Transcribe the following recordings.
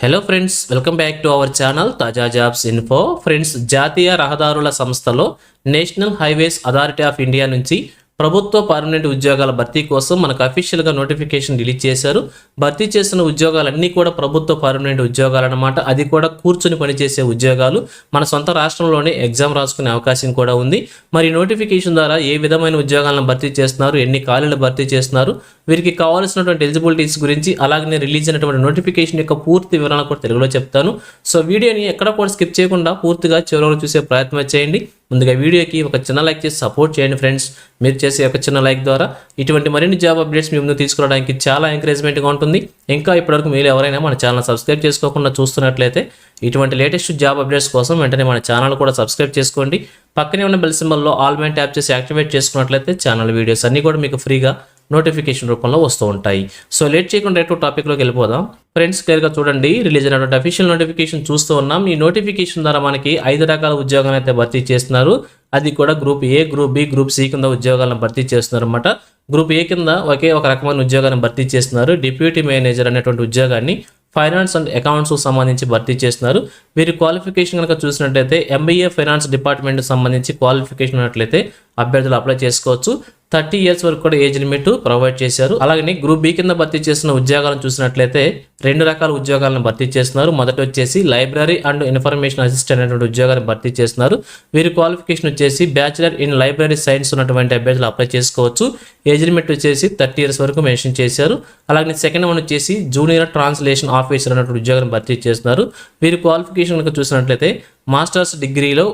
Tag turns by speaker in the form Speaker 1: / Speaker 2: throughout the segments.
Speaker 1: Hello friends welcome back to our channel తాజా jobs info friends జాతీయ రహదారుల సంస్థలో national highways authority of India నుంచి ప్రభుత్వ పర్మనెంట్ ఉద్యోగాల భర్తీ కోసం మనకు అఫీషియల్గా నోటిఫికేషన్ రిలీజ్ చేశారు. భర్తీ చేసిన ఉద్యోగాలన్నీ కూడా ప్రభుత్వ పర్మనెంట్ ఉద్యోగాలు అనమాట అది కూడా కూర్చుని పనిచేసే ఉద్యోగాలు. మన సొంత రాష్ట్రంలోనే ఎగ్జామ్ రాసుకునే అవకాశం కూడా ఉంది. మరి నోటిఫికేషన్ ద్వారా ఏ విధమైన ఉద్యోగాలను భర్తీ చేస్తున్నారు? ఎన్ని ఖాళీలు భర్తీ చేస్తున్నారు? వీరికి కావాల్సినటువంటి ఎలిజిబిలిటీస్ గురించి అలాగే రిలీజ్ అయినటువంటి నోటిఫికేషన్ యొక్క పూర్తి వివరాలు కూడా తెలుగులో చెప్తాను. సో వీడియోని ఎక్కడ కూడా స్కిప్ చేయకుండా పూర్తిగా చివరి చూసే ప్రయత్నం చేయండి. ముందుగా వీడియోకి ఒక చిన్న లైక్ చేసి సపోర్ట్ చేయండి ఫ్రెండ్స్ మీరు చేసే ఒక చిన్న లైక్ ద్వారా ఇటువంటి మరిన్ని జాబ్ అప్డేట్స్ మీ ముందు తీసుకురావడానికి చాలా ఎంకరేజ్మెంట్గా ఉంటుంది. ఇంకా ఇప్పటివరకు మీరు ఎవరైనా మన ఛానల్ సబ్స్క్రైబ్ చేసుకోకుండా చూస్తున్నట్లయితే ఇటువంటి లేటెస్ట్ జాబ్ అప్డేట్స్ కోసం వెంటనే మన ఛానల్ కూడా సబ్స్క్రైబ్ చేసుకోండి. పక్కనే ఉన్న బెల్ సింబల్లో ఆల్ మైన్ ట్యాప్ చేసి యాక్టివేట్ చేసుకున్నట్లయితే ఛానల్ వీడియోస్ అన్నీ కూడా మీకు ఫ్రీగా నోటిఫికేషన్ రూపంలో వస్తూ ఉంటాయి. సో లేట్ చేయకుండా రేటు టాపిక్లోకి వెళ్ళిపోదాం. ఫ్రెండ్స్ క్లియర్గా చూడండి. రిలీజ్ అయినటువంటి అఫీషియల్ నోటిఫికేషన్ చూస్తూ ఉన్నాం. ఈ నోటిఫికేషన్ ద్వారా మనకి ఐదు రకాల ఉద్యోగాలు అయితే భర్తీ చేస్తున్నారు. అది కూడా group A group B group C కింద ఉద్యోగాలను భర్తీ చేస్తున్నారు అనమాట గ్రూప్ ఏ కింద ఒకే ఒక రకమైన ఉద్యోగాన్ని భర్తీ చేస్తున్నారు. డిప్యూటీ మేనేజర్ అనేటువంటి ఉద్యోగాన్ని ఫైనాన్స్ అండ్ అకౌంట్స్కు సంబంధించి భర్తీ చేస్తున్నారు. వీరి క్వాలిఫికేషన్ కనుక చూసినట్లయితే ఎంబీఏ ఫైనాన్స్ డిపార్ట్మెంట్కి సంబంధించి క్వాలిఫికేషన్ ఉన్నట్లయితే అభ్యర్థులు అప్లై చేసుకోవచ్చు. థర్టీ ఇయర్స్ వరకు కూడా ఏజ్ లిమిట్ ప్రొవైడ్ చేశారు. అలాగే గ్రూప్ బి కింద భర్తీ చేసిన ఉద్యోగాలను చూసినట్లయితే రెండు రకాల ఉద్యోగాలను భర్తీ చేస్తున్నారు. మొదటి వచ్చేసి లైబ్రరీ అండ్ ఇన్ఫర్మేషన్ అసిస్టెంట్ అనేటువంటి ఉద్యోగాన్ని భర్తీ చేస్తున్నారు. వీరి క్వాలిఫికేషన్ వచ్చేసి బ్యాచిలర్ ఇన్ లైబ్రరీ సైన్స్ ఉన్నటువంటి అభ్యర్థులు అప్లై చేసుకోవచ్చు. ఏజ్ లిమిట్ వచ్చేసి థర్టీ ఇయర్స్ వరకు మెన్షన్ చేశారు. అలాగే సెకండ్ వన్ వచ్చేసి జూనియర్ ట్రాన్స్లేషన్ ఆఫీసర్ అనేటువంటి ఉద్యోగాన్ని భర్తీ చేస్తున్నారు. వీరి క్వాలిఫికేషన్ కనుక చూసినట్లయితే మాస్టర్స్ డిగ్రీలో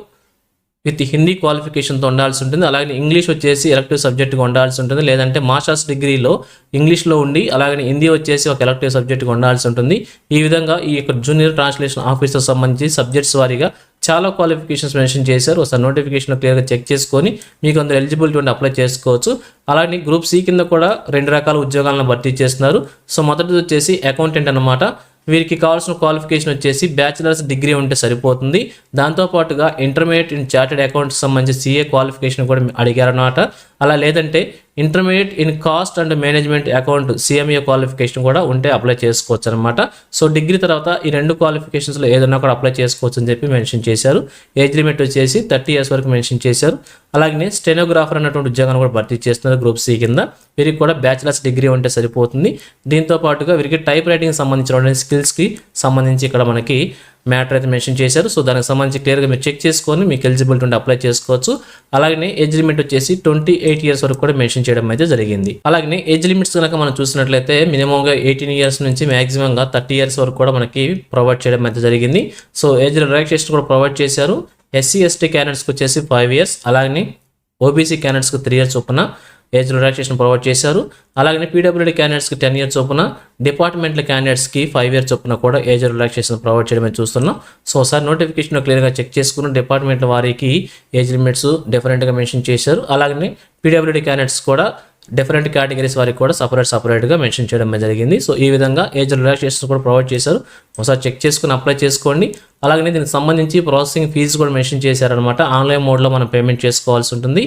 Speaker 1: విత్ హిందీ క్వాలిఫికేషన్తో ఉండాల్సి ఉంటుంది. అలాగే ఇంగ్లీష్ వచ్చేసి ఎలక్టివ్ సబ్జెక్ట్గా ఉండాల్సి ఉంటుంది. లేదంటే మాస్టర్స్ డిగ్రీలో ఇంగ్లీష్లో ఉండి అలాగే హిందీ వచ్చేసి ఒక ఎలక్టివ్ సబ్జెక్ట్గా ఉండాల్సి ఉంటుంది. ఈ విధంగా ఈ యొక్క జూనియర్ ట్రాన్స్లేషన్ ఆఫీసర్ సంబంధించి సబ్జెక్ట్స్ వారీగా చాలా క్వాలిఫికేషన్స్ మెన్షన్ చేశారు. ఒకసారి నోటిఫికేషన్ క్లియర్గా చెక్ చేసుకొని మీకు అందులో ఎలిజిబిలిటీ ఉంటే అప్లై చేసుకోవచ్చు. అలాగే గ్రూప్ సి కింద కూడా రెండు రకాల ఉద్యోగాలను భర్తీ చేస్తున్నారు. సో మొదటిది వచ్చేసి అకౌంటెంట్ అన్నమాట. వీరికి కావాల్సిన క్వాలిఫికేషన్ వచ్చేసి బ్యాచిలర్స్ డిగ్రీ ఉంటే సరిపోతుంది. దాంతోపాటుగా ఇంటర్మీడియట్ ఇన్ చార్టెడ్ అకౌంట్స్ సంబంధించి సీఏ క్వాలిఫికేషన్ కూడా అడిగారన్నమాట. అలా లేదంటే intermediate in cost and management account CMA qualification కూడా ఉంటే అప్లై చేసుకోవచ్చు అనమాట సో డిగ్రీ తర్వాత ఈ రెండు క్వాలిఫికేషన్స్లో ఏదైనా కూడా అప్లై చేసుకోవచ్చు అని చెప్పి మెన్షన్ చేశారు. ఏజ్ లిమిట్ వచ్చేసి థర్టీ ఇయర్స్ వరకు మెన్షన్ చేశారు. అలాగే స్టెనోగ్రాఫర్ అన్నటువంటి ఉద్యోగాన్ని కూడా భర్తీ చేస్తున్నారు గ్రూప్ సి కింద. వీరికి కూడా బ్యాచిలర్స్ డిగ్రీ ఉంటే సరిపోతుంది. దీంతో పాటుగా వీరికి టైప్ రైటింగ్ సంబంధించిన స్కిల్స్కి సంబంధించి ఇక్కడ మనకి మ్యాటర్ అయితే మెన్షన్ చేశారు. సో దానికి సంబంధించి క్లియర్గా మీరు చెక్ చేసుకొని మీకు ఎలిజిబిలిటీ ఉంటే అప్లై చేసుకోవచ్చు. అలాగే ఏజ్ లిమిట్ వచ్చేసి ట్వంటీ ఎయిట్ ఇయర్స్ వరకు కూడా మెన్షన్ చేయడం అయితే జరిగింది. అలాగే ఏజ్ లిమిట్స్ కనుక మనం చూసినట్లయితే మినిమంగా ఎయిటీన్ ఇయర్స్ నుంచి మ్యాక్సిమంగా థర్టీ ఇయర్స్ వరకు కూడా మనకి ప్రొవైడ్ చేయడం అయితే జరిగింది. సో ఏజ్ రిలాక్సేషన్ కూడా ప్రొవైడ్ చేశారు. ఎస్సీ ఎస్టీ క్యాండిడేట్స్కి వచ్చేసి ఫైవ్ ఇయర్స్. అలాగే ఓబీసీ క్యాండిడేట్స్కి త్రీ ఇయర్స్ చొప్పున. ఏజ్ రిలాక్సేషన్ ప్రొవైడ్ చేశారు. అలాగే పీడబ్ల్యూడీ క్యాండిడేట్స్కి టెన్ ఇయర్స్ చొప్పున డిపార్ట్మెంట్ల క్యాండిడేట్స్కి ఫైవ్ ఇయర్స్ చొప్పున కూడా ఏజ్ రిలాక్సేషన్ ప్రొవైడ్ చేయడమే చూస్తున్నాం. సో ఒకసారి నోటిఫికేషన్ క్లియర్గా చెక్ చేసుకుని డిపార్ట్మెంట్ల వారికి ఏజ్ లిమిట్స్ డిఫరెంట్గా మెన్షన్ చేశారు. అలాగే పీడబ్ల్యూడీ క్యాండిడేట్స్ కూడా డిఫరెంట్ కేటగిరీస్ వారికి కూడా సపరేట్ సపరేట్గా మెన్షన్ చేయడం జరిగింది. సో ఈ విధంగా ఏజ్ రిలాక్సేషన్ కూడా ప్రొవైడ్ చేశారు. ఒకసారి చెక్ చేసుకుని అప్లై చేసుకోండి. అలాగే దీనికి సంబంధించి ప్రాసెసింగ్ ఫీజు కూడా మెన్షన్ చేశారనమాట ఆన్లైన్ మోడ్లో మనం పేమెంట్ చేసుకోవాల్సి ఉంటుంది.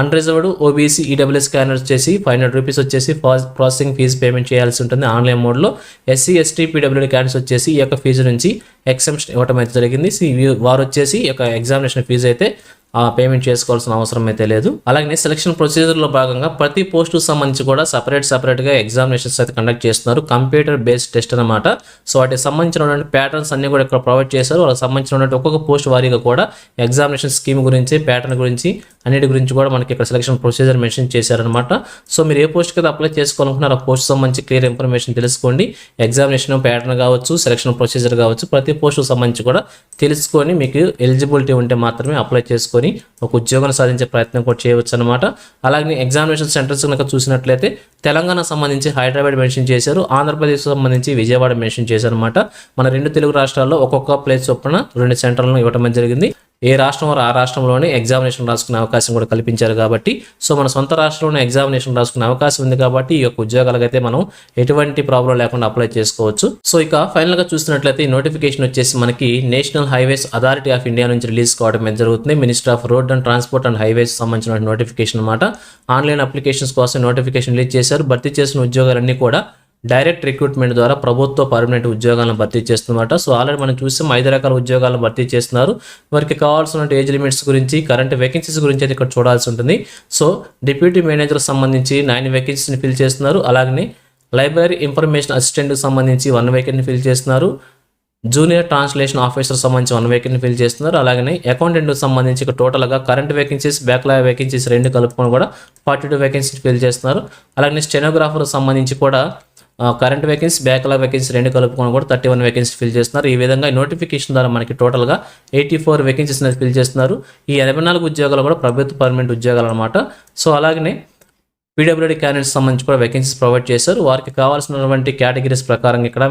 Speaker 1: అన్రిజర్వ్డ్ ఓబీసీ ఈడబ్ల్యూఎస్ స్కానర్ వచ్చేసి ఫైవ్ హండ్రెడ్ రూపీస్ వచ్చేసి ప్రాసెసింగ్ ఫీజు పేమెంట్ చేయాల్సి ఉంటుంది. ఆన్లైన్ మోడ్లో ఎస్సీ ఎస్టీ పీడబ్ల్యూడీ క్యాండిడేట్స్ వచ్చేసి ఈ యొక్క ఫీజు నుంచి ఎక్సెంప్షన్ ఇవ్వడం అయితే జరిగింది. వారు వచ్చేసి ఈ యొక్క ఎగ్జామినేషన్ ఫీజు అయితే పేమెంట్ చేసుకోవాల్సిన అవసరం అయితే లేదు. అలాగే సెలక్షన్ ప్రొసీజర్లో భాగంగా ప్రతి పోస్టు సంబంధించి కూడా సపరేట్ సపరేట్గా ఎగ్జామినేషన్స్ అయితే కండక్ట్ చేస్తున్నారు. కంప్యూటర్ బేస్డ్ టెస్ట్ అనమాట సో వాటికి సంబంధించినటువంటి ప్యాటర్న్స్ అన్ని కూడా ఇక్కడ ప్రొవైడ్ చేశారు. వాళ్ళకి సంబంధించినటువంటి ఒక్కొక్క పోస్ట్ వారీగా కూడా ఎగ్జామినేషన్ స్కీమ్ గురించి ప్యాటర్న్ గురించి అన్నిటి గురించి కూడా మనకి ఇక్కడ సెలక్షన్ ప్రొసీజర్ మెన్షన్ చేశారనమాట సో మీరు ఏ పోస్ట్ అయితే అప్లై చేసుకోవాలనుకున్నారో ఆ పోస్ట్ సంబంధించి క్లియర్ ఇన్ఫర్మేషన్ తెలుసుకోండి. ఎగ్జామినేషన్ ప్యాటర్న్ కావచ్చు సెలక్షన్ ప్రొసీజర్ కావచ్చు ప్రతి పోస్టుకు సంబంధించి కూడా తెలుసుకొని మీకు ఎలిజిబిలిటీ ఉంటే మాత్రమే అప్లై చేసుకొని ఒక ఉద్యోగాన్ని సాధించే ప్రయత్నం కూడా చేయవచ్చు అనమాట అలాగే ఎగ్జామినేషన్ సెంటర్స్ కనుక చూసినట్లయితే తెలంగాణ సంబంధించి హైదరాబాద్ మెన్షన్ చేశారు ఆంధ్రప్రదేశ్ సంబంధించి విజయవాడ మెన్షన్ చేశారు అనమాట మన రెండు తెలుగు రాష్ట్రాల్లో ఒక్కొక్క ప్లేస్ చొప్పున రెండు సెంటర్లను ఇవ్వడం జరిగింది. ఏ రాష్ట్రం వారు ఆ రాష్ట్రంలోనే ఎగ్జామినేషన్ రాసుకునే అవకాశం కూడా కల్పించారు కాబట్టి సో మన సొంత రాష్ట్రంలోనే ఎగ్జామినేషన్ రాసుకునే అవకాశం ఉంది కాబట్టి ఈ యొక్క ఉద్యోగాలకైతే మనం ఎటువంటి ప్రాబ్లం లేకుండా అప్లై చేసుకోవచ్చు. సో ఇక ఫైనల్గా చూసినట్లయితే ఈ నోటిఫికేషన్ వచ్చేసి మనకి national highways authority of India నుంచి రిలీజ్ కావడం జరుగుతుంది. Minister of road and transport and highways సంబంధించిన నోటిఫికేషన్ అనమాట ఆన్లైన్ అప్లికేషన్స్ కోసం నోటిఫికేషన్ రిలీజ్ చేశారు. భర్తీ చేసిన ఉద్యోగాలన్నీ కూడా డైరెక్ట్ రిక్రూట్మెంట్ ద్వారా ప్రభుత్వ పర్మనెంట్ ఉద్యోగాలను భర్తీ చేస్తున్నమాట సో ఆల్రెడీ మనం చూసాం ఐదు రకాల ఉద్యోగాలను భర్తీ చేస్తున్నారు. వారికి కావాల్సిన ఏజ్ లిమిట్స్ గురించి కరెంట్ వేకెన్సీస్ గురించి అయితే ఇక్కడ చూడాల్సి ఉంటుంది. సో డిప్యూటీ మేనేజర్ సంబంధించి నైన్ వేకెన్సీని ఫిల్ చేస్తున్నారు. అలాగనే లైబ్రరీ ఇన్ఫర్మేషన్ అసిస్టెంట్కి సంబంధించి వన్ వేకెన్సీ ఫిల్ చేస్తున్నారు. జూనియర్ ట్రాన్స్లేషన్ ఆఫీసర్ సంబంధించి వన్ వేకెన్సీ ఫిల్ చేస్తున్నారు. అలాగనే అకౌంటెంట్కి సంబంధించి ఇక టోటల్గా కరెంట్ వేకెన్సీస్ బ్యాక్లాగ్ వేకెన్సీస్ రెండు కలుపుకొని కూడా ఫార్టీ టూ వేకెన్సీ ఫిల్ చేస్తున్నారు. అలాగనే స్టెనోగ్రాఫర్ సంబంధించి కూడా కరెంట్ వేకెన్సీ బ్యాక్లాగ్ వేకెన్సీ రెండు కలుపుకొని కూడా థర్టీ వన్ వేకెన్సీ ఫిల్ చేస్తున్నారు. ఈ విధంగా నోటిఫికేషన్ ద్వారా మనకి టోటల్గా ఎయిటీ ఫోర్ వేకెన్సీస్ అనేది ఫిల్ చేస్తున్నారు. ఈ ఎనభై నాలుగు ఉద్యోగాలు కూడా ప్రభుత్వ పర్మనెంట్ ఉద్యోగాలు అనమాట సో అలాగనే పీడబ్ల్యూడీ క్యాండిడేట్స్ సంబంధించి కూడా వేకెన్సీస్ ప్రొవైడ్ చేశారు. వారికి కావాల్సినటువంటి కేటగిరీస్ ప్రకారం ఇక్కడ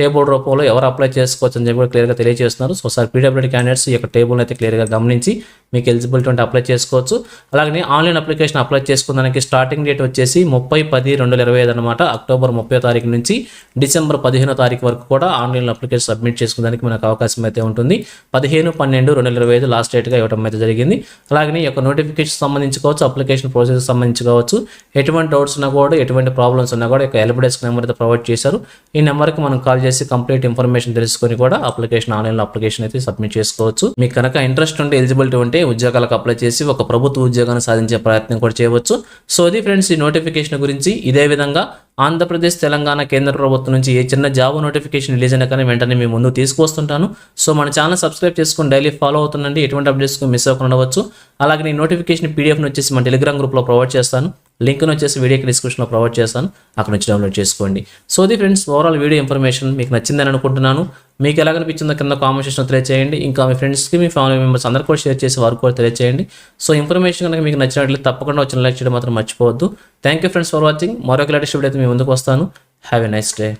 Speaker 1: టేబుల్ రూపంలో ఎవరు అప్లై చేసుకోవచ్చు అని చెప్పి కూడా క్లియర్గా తెలియజేస్తున్నారు. సో సార్ పీడబ్ల్యూడీ క్యాండిడేట్స్ ఈ యొక్క టేబుల్ అయితే క్లియర్గా గమనించి మీకు ఎలిజిబిలిటీ ఉంటే అప్లై చేసుకోవచ్చు. అలాగే ఆన్లైన్ అప్లికేషన్ అప్లై చేసుకున్నానికి స్టార్టింగ్ డేట్ వచ్చేసి ముప్పై పది రెండు వేల ఇరవై ఐదు అనమాట అక్టోబర్ ముప్పై తారీఖు నుంచి డిసెంబర్ పదిహేనో తారీఖు వరకు కూడా ఆన్లైన్ అప్లికేషన్ సబ్మిట్ చేసుకోవడానికి మనకు అవకాశం అయితే ఉంటుంది. పదిహేను పన్నెండు రెండు వేల ఇరవై ఐదు లాస్ట్ డేట్గా ఇవ్వడం అయితే జరిగింది. అలాగే ఈ యొక్క నోటిఫికేషన్ సంబంధించుకోవచ్చు అప్లికేషన్ ప్రాసెస్ సంబంధించుకోవచ్చు ఎటువంటి డౌట్స్ ఉన్నా కూడా ఎటువంటి ప్రాబ్లమ్స్ ఉన్నా కూడా ఇక హెల్ప్ డెస్క్ నెంబర్ అయితే ప్రొవైడ్ చేశారు. ఈ నెంబర్కి మనం కాల్ చేసి కంప్లీట్ ఇన్ఫర్మేషన్ తెలుసుకొని కూడా అప్లికేషన్ ఆన్లైన్లో అప్లికేషన్ అయితే సబ్మిట్ చేసుకోవచ్చు. మీకు కనుక ఇంట్రెస్ట్ ఉంటే ఎలిజిబిలిటీ ఉంటే ఉద్యోగాలకు అప్లై చేసి ఒక ప్రభుత్వ ఉద్యోగాన్ని సాధించే ప్రయత్నం కూడా చేయవచ్చు. సో అది ఫ్రెండ్స్ ఈ నోటిఫికేషన్ గురించి ఇదే విధంగా ఆంధ్రప్రదేశ్ తెలంగాణ కేంద్ర ప్రభుత్వం నుంచి ఏ చిన్న జాబ్ నోటిఫికేషన్ రిలీజ్ అయినా కానీ వెంటనే మీ ముందు తీసుకొస్తుంటాను సో మన ఛానల్ సబ్స్క్రైబ్ చేసుకుని డైలీ ఫాలో అవుతుండండి. ఎటువంటి అప్డేట్స్ మిస్ అవ్వకుండా ఉండవచ్చు. అలాగే నేను నోటిఫికేషన్ పీడిఎఫ్ని వచ్చేసి మన టెలిగ్రామ్ గ్రూప్లో ప్రొవైడ్ చేస్తాను. లింక్ను వచ్చేసి వీడియోకి డిస్క్రిప్షన్లో ప్రొవైడ్ చేస్తాను. అక్కడ నుంచి డౌన్లోడ్ చేసుకోండి. సో ఇది ఫ్రెండ్స్ ఓవరాల్ వీడియో ఇన్ఫర్మేషన్ మీకు నచ్చిందని అనుకుంటున్నాను. మీకు ఎలా అనిపించిందో కింద కామెంట్ సెక్షన్లో తెలియజేయండి ఇంకా మీ ఫ్రెండ్స్కి మీ ఫ్యామిలీ మెంబర్స్ అందరు కూడా షేర్ చేసి వారు కూడా తెలియజేయండి సో ఇన్ఫర్మేషన్ కనుక మీకు నచ్చినట్లయితే తప్పకుండా వచ్చిన లైక్ చేయడం మాత్రం మర్చిపోవద్దు. Thank you friends for watching మరొక లేటెస్ట్ వీడియో అయితే మీ ముందుకు వస్తాను. Have a nice day